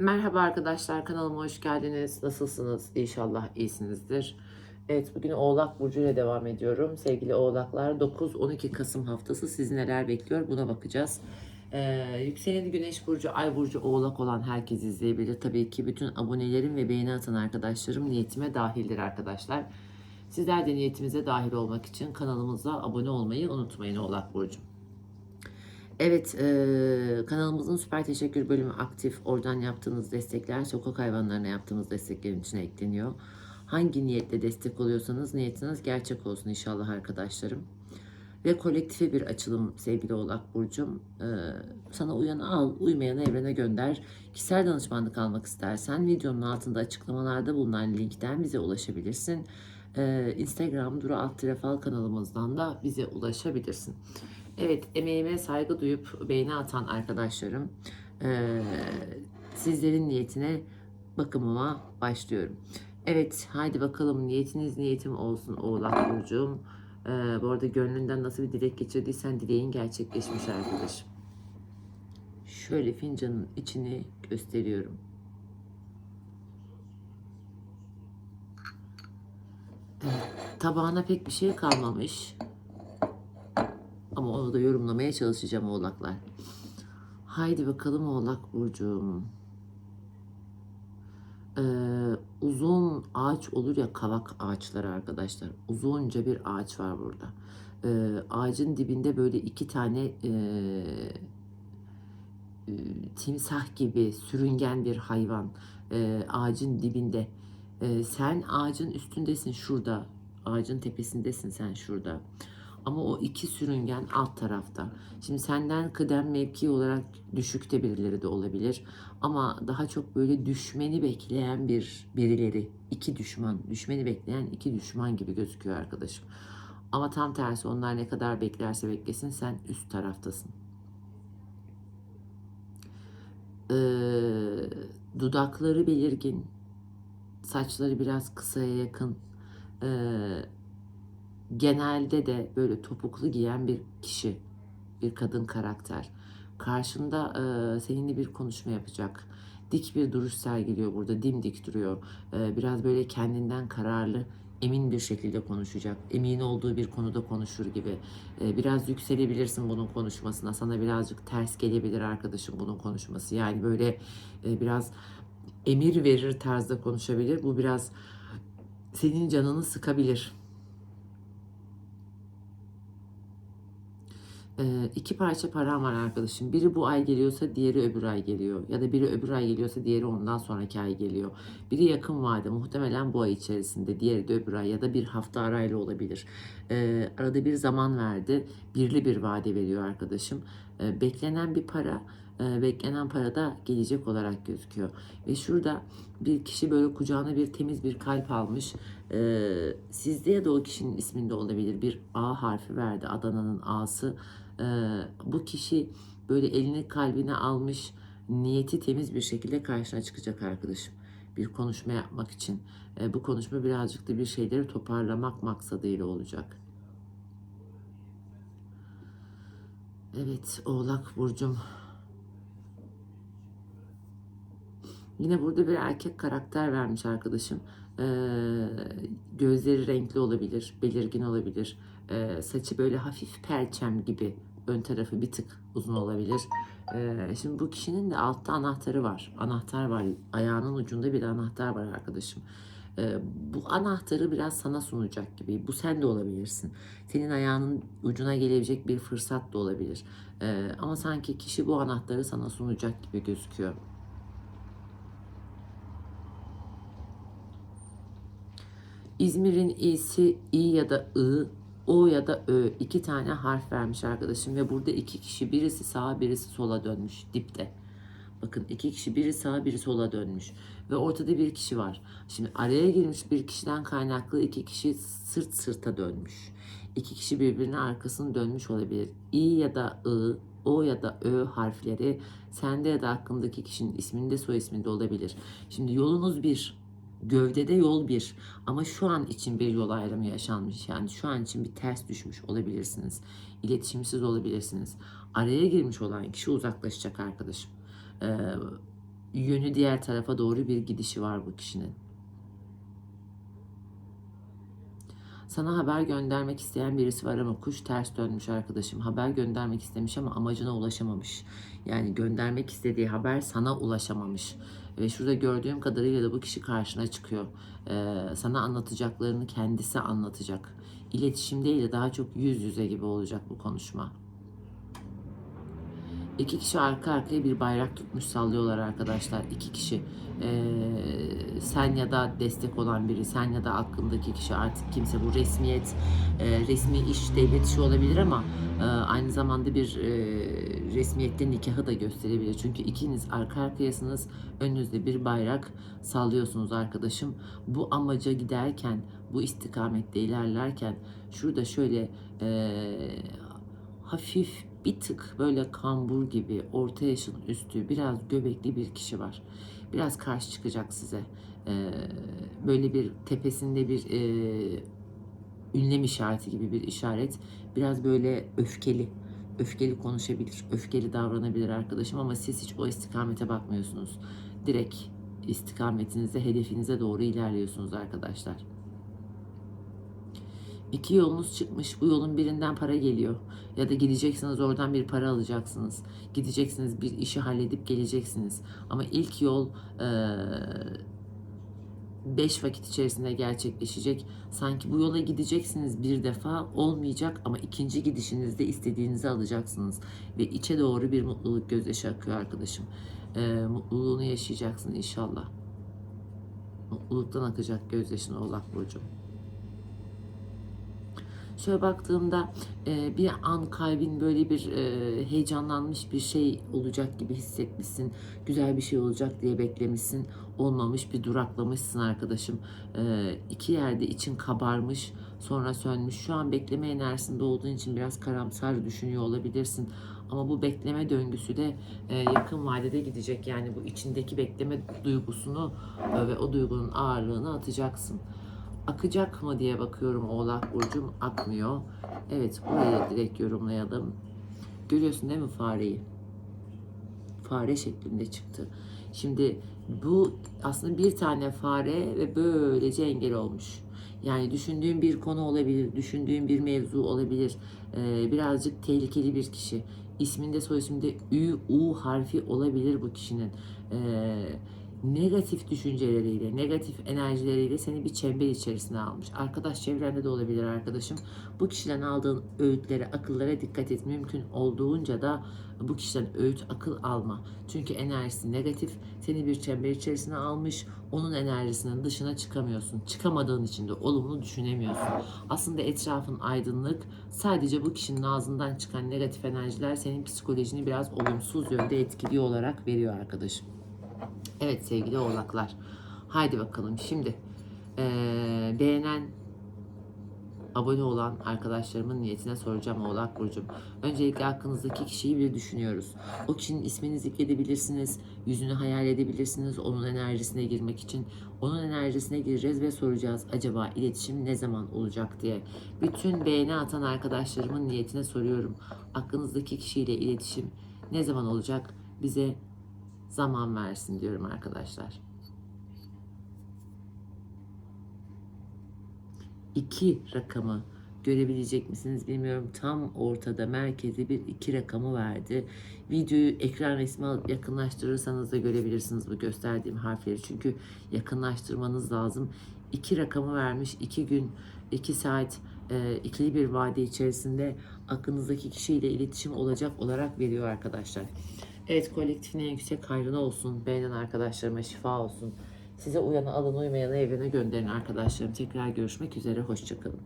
Merhaba arkadaşlar kanalıma hoş geldiniz. Nasılsınız? İnşallah iyisinizdir. Evet bugün Oğlak Burcu ile devam ediyorum. Sevgili Oğlaklar 9-12 Kasım haftası sizi neler bekliyor buna bakacağız. Ee, yükseleni Güneş Burcu, Ay Burcu Oğlak olan herkes izleyebilir. Tabii ki bütün abonelerim ve beğeni atan arkadaşlarım niyetime dahildir arkadaşlar. Sizler de niyetimize dahil olmak için kanalımıza abone olmayı unutmayın Oğlak Burcu. Evet, e, kanalımızın süper teşekkür bölümü aktif. Oradan yaptığınız destekler sokak hayvanlarına yaptığımız desteklerin içine ekleniyor. Hangi niyetle destek oluyorsanız niyetiniz gerçek olsun inşallah arkadaşlarım. Ve kolektife bir açılım sevgili Oğlak Burcu'm. E, sana uyanı al, uymayanı evrene gönder. Kişisel danışmanlık almak istersen videonun altında açıklamalarda bulunan linkten bize ulaşabilirsin. E, Instagram Duru Alt Fal kanalımızdan da bize ulaşabilirsin. Evet, emeğime saygı duyup beğeni atan arkadaşlarım, eee, sizlerin niyetine bakımıma başlıyorum. Evet, haydi bakalım niyetiniz niyetim olsun Oğlak Burcu'm. Eee, bu arada gönlünden nasıl bir dilek geçirdiysen dileğin gerçekleşmiş arkadaşım. Şöyle fincanın içini gösteriyorum. Tabağına pek bir şey kalmamış. Ama onu da yorumlamaya çalışacağım oğlaklar. Haydi bakalım oğlak burcum. Ee, uzun ağaç olur ya kavak ağaçları arkadaşlar. Uzunca bir ağaç var burada. Ee, ağacın dibinde böyle iki tane e, e, timsah gibi sürüngen bir hayvan e, ağacın dibinde. E, sen ağacın üstündesin şurada. Ağacın tepesindesin sen şurada. Ama o iki sürüngen alt tarafta. Şimdi senden kıdem mevki olarak düşükte birileri de olabilir. Ama daha çok böyle düşmeni bekleyen bir birileri. iki düşman. Düşmeni bekleyen iki düşman gibi gözüküyor arkadaşım. Ama tam tersi onlar ne kadar beklerse beklesin sen üst taraftasın. Ee, dudakları belirgin. Saçları biraz kısaya yakın. Ee, genelde de böyle topuklu giyen bir kişi, bir kadın karakter. Karşında e, seninle bir konuşma yapacak. Dik bir duruş sergiliyor burada, dimdik duruyor. E, biraz böyle kendinden kararlı, emin bir şekilde konuşacak. Emin olduğu bir konuda konuşur gibi. E, biraz yükselebilirsin bunun konuşmasına. Sana birazcık ters gelebilir arkadaşım bunun konuşması. Yani böyle e, biraz emir verir tarzda konuşabilir. Bu biraz senin canını sıkabilir Ee, iki parça param var arkadaşım. Biri bu ay geliyorsa diğeri öbür ay geliyor. Ya da biri öbür ay geliyorsa diğeri ondan sonraki ay geliyor. Biri yakın vade muhtemelen bu ay içerisinde. Diğeri de öbür ay ya da bir hafta arayla olabilir. Arada bir zaman verdi. Birli bir vade veriyor arkadaşım. Beklenen bir para e, beklenen para da gelecek olarak gözüküyor. Ve şurada bir kişi böyle kucağına bir temiz bir kalp almış. E, sizde ya da o kişinin isminde olabilir. Bir A harfi verdi. Adana'nın A'sı. E, bu kişi böyle elini kalbine almış. Niyeti temiz bir şekilde karşına çıkacak arkadaşım. Bir konuşma yapmak için. E, bu konuşma birazcık da bir şeyleri toparlamak maksadıyla olacak. Evet, Oğlak Burcum Yine burada bir erkek karakter vermiş arkadaşım. Ee, gözleri renkli olabilir, belirgin olabilir. Ee, saçı böyle hafif perçem gibi ön tarafı bir tık uzun olabilir. Ee, şimdi bu kişinin de altta anahtarı var. Anahtar var. Ayağının ucunda bir anahtar var arkadaşım. Ee, bu anahtarı biraz sana sunacak gibi. Bu sen de olabilirsin. Senin ayağının ucuna gelebilecek bir fırsat da olabilir. Ee, ama sanki kişi bu anahtarı sana sunacak gibi gözüküyor. İzmir'in i'si i ya da ı, o ya da ö iki tane harf vermiş arkadaşım ve burada iki kişi birisi sağa birisi sola dönmüş dipte. Bakın iki kişi biri sağa biri sola dönmüş ve ortada bir kişi var. Şimdi araya girmiş bir kişiden kaynaklı iki kişi sırt sırta dönmüş. İki kişi birbirine arkasını dönmüş olabilir. İ ya da ı, o ya da ö harfleri sende ya da hakkındaki kişinin isminde soy isminde olabilir. Şimdi yolunuz bir. Gövdede yol bir ama şu an için bir yol ayrımı yaşanmış. Yani şu an için bir ters düşmüş olabilirsiniz. İletişimsiz olabilirsiniz. Araya girmiş olan kişi uzaklaşacak arkadaşım. Ee, yönü diğer tarafa doğru bir gidişi var bu kişinin. Sana haber göndermek isteyen birisi var ama kuş ters dönmüş arkadaşım. Haber göndermek istemiş ama amacına ulaşamamış. Yani göndermek istediği haber sana ulaşamamış. Ve şurada gördüğüm kadarıyla da bu kişi karşına çıkıyor. Ee, sana anlatacaklarını kendisi anlatacak. İletişim değil de daha çok yüz yüze gibi olacak bu konuşma. İki kişi arka arkaya bir bayrak tutmuş sallıyorlar arkadaşlar. İki kişi. Ee, sen ya da destek olan biri, sen ya da aklındaki kişi artık kimse bu resmiyet, e, resmi iş, devlet işi olabilir ama e, aynı zamanda bir e, resmiyette nikahı da gösterebilir. Çünkü ikiniz arka arkayasınız, önünüzde bir bayrak sallıyorsunuz arkadaşım. Bu amaca giderken, bu istikamette ilerlerken şurada şöyle e, hafif bir tık böyle kambur gibi orta yaşın üstü biraz göbekli bir kişi var. Biraz karşı çıkacak size. Ee, böyle bir tepesinde bir e, ünlem işareti gibi bir işaret. Biraz böyle öfkeli. Öfkeli konuşabilir, öfkeli davranabilir arkadaşım ama siz hiç o istikamete bakmıyorsunuz. Direkt istikametinize, hedefinize doğru ilerliyorsunuz arkadaşlar. İki yolunuz çıkmış. Bu yolun birinden para geliyor. Ya da gideceksiniz oradan bir para alacaksınız. Gideceksiniz bir işi halledip geleceksiniz. Ama ilk yol eee, beş vakit içerisinde gerçekleşecek. Sanki bu yola gideceksiniz bir defa olmayacak ama ikinci gidişinizde istediğinizi alacaksınız. Ve içe doğru bir mutluluk gözyaşı akıyor arkadaşım. Eee, mutluluğunu yaşayacaksın inşallah. Mutluluktan akacak gözyaşın Oğlak Burcu. Şöyle baktığımda e, bir an kalbin böyle bir e, heyecanlanmış bir şey olacak gibi hissetmişsin. Güzel bir şey olacak diye beklemişsin. Olmamış bir duraklamışsın arkadaşım. E, iki yerde için kabarmış sonra sönmüş. Şu an bekleme enerjisinde olduğun için biraz karamsar düşünüyor olabilirsin. Ama bu bekleme döngüsü de e, yakın vadede gidecek. Yani bu içindeki bekleme duygusunu e, ve o duygunun ağırlığını atacaksın. Akacak mı diye bakıyorum Oğlak Burcu'm akmıyor. Evet burayı direkt yorumlayalım. Görüyorsun değil mi fareyi? Fare şeklinde çıktı. Şimdi bu aslında bir tane fare ve böylece engel olmuş. Yani düşündüğün bir konu olabilir, düşündüğün bir mevzu olabilir. Ee, birazcık tehlikeli bir kişi. İsminde soy isminde Ü, U harfi olabilir bu kişinin. Ee, negatif düşünceleriyle, negatif enerjileriyle seni bir çember içerisine almış. Arkadaş çevrende de olabilir arkadaşım. Bu kişiden aldığın öğütlere, akıllara dikkat et. Mümkün olduğunca da bu kişiden öğüt, akıl alma. Çünkü enerjisi negatif. Seni bir çember içerisine almış. Onun enerjisinin dışına çıkamıyorsun. Çıkamadığın için de olumlu düşünemiyorsun. Aslında etrafın aydınlık. Sadece bu kişinin ağzından çıkan negatif enerjiler senin psikolojini biraz olumsuz yönde etkiliyor olarak veriyor arkadaşım. Evet sevgili oğlaklar. Haydi bakalım şimdi eee, beğenen abone olan arkadaşlarımın niyetine soracağım Oğlak Burcu'm. Öncelikle hakkınızdaki kişiyi bir düşünüyoruz. O kişinin ismini zikredebilirsiniz, yüzünü hayal edebilirsiniz onun enerjisine girmek için. Onun enerjisine gireceğiz ve soracağız acaba iletişim ne zaman olacak diye. Bütün beğeni atan arkadaşlarımın niyetine soruyorum. Aklınızdaki kişiyle iletişim ne zaman olacak? Bize zaman versin diyorum arkadaşlar. İki rakamı görebilecek misiniz bilmiyorum. Tam ortada merkezi bir iki rakamı verdi. Videoyu ekran resmi alıp yakınlaştırırsanız da görebilirsiniz bu gösterdiğim harfleri. Çünkü yakınlaştırmanız lazım. İki rakamı vermiş. iki gün, iki saat, e, ikili bir vade içerisinde aklınızdaki kişiyle iletişim olacak olarak veriyor arkadaşlar. Evet kolektifin en yüksek hayrına olsun. Beğenen arkadaşlarıma şifa olsun. Size uyanı alın uymayanı evrene gönderin arkadaşlarım. Tekrar görüşmek üzere. Hoşçakalın.